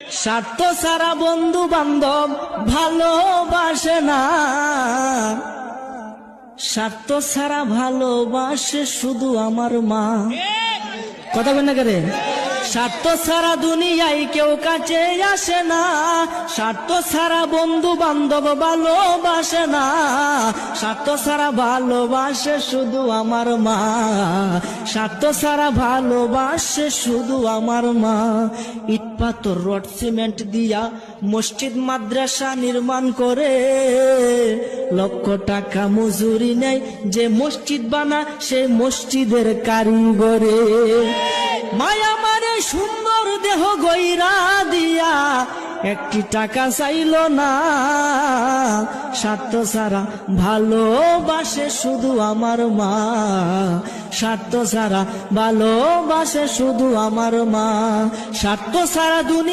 স্বার্থ সারা বন্ধু বান্ধব ভালোবাসে না। স্বার্থ সারা ভালোবাসে শুধু আমার মা। কথা বলেন না করে স্বার্থ সারা দুনিয়ায় কেউ কাছে আসে না। স্বার্থ সারা বন্ধু বান্ধব ভালোবাসে না। স্বার্থ সারা ভালোবাসে শুধু আমার মা। স্বার্থ সারা ভালোবাসে শুধু আমার মা। ইট রড, সিমেন্ট দিয়া মসজিদ, মাদ্রাসা নির্মাণ করে। লক্ষ টাকা মজুরি নেয় যে মসজিদ বানা, সে মসজিদের কারিগরে। মায়া মারে সুন্দর দেহ গইরা দিয়া, একটি টাকা চাইল না। স্বার্থ সারা ভালোবাসে শুধু আমার মা। স্বার্থ সারা ভালোবাসে শুধু আমার মা। স্বার্থ সারা দুনিয়া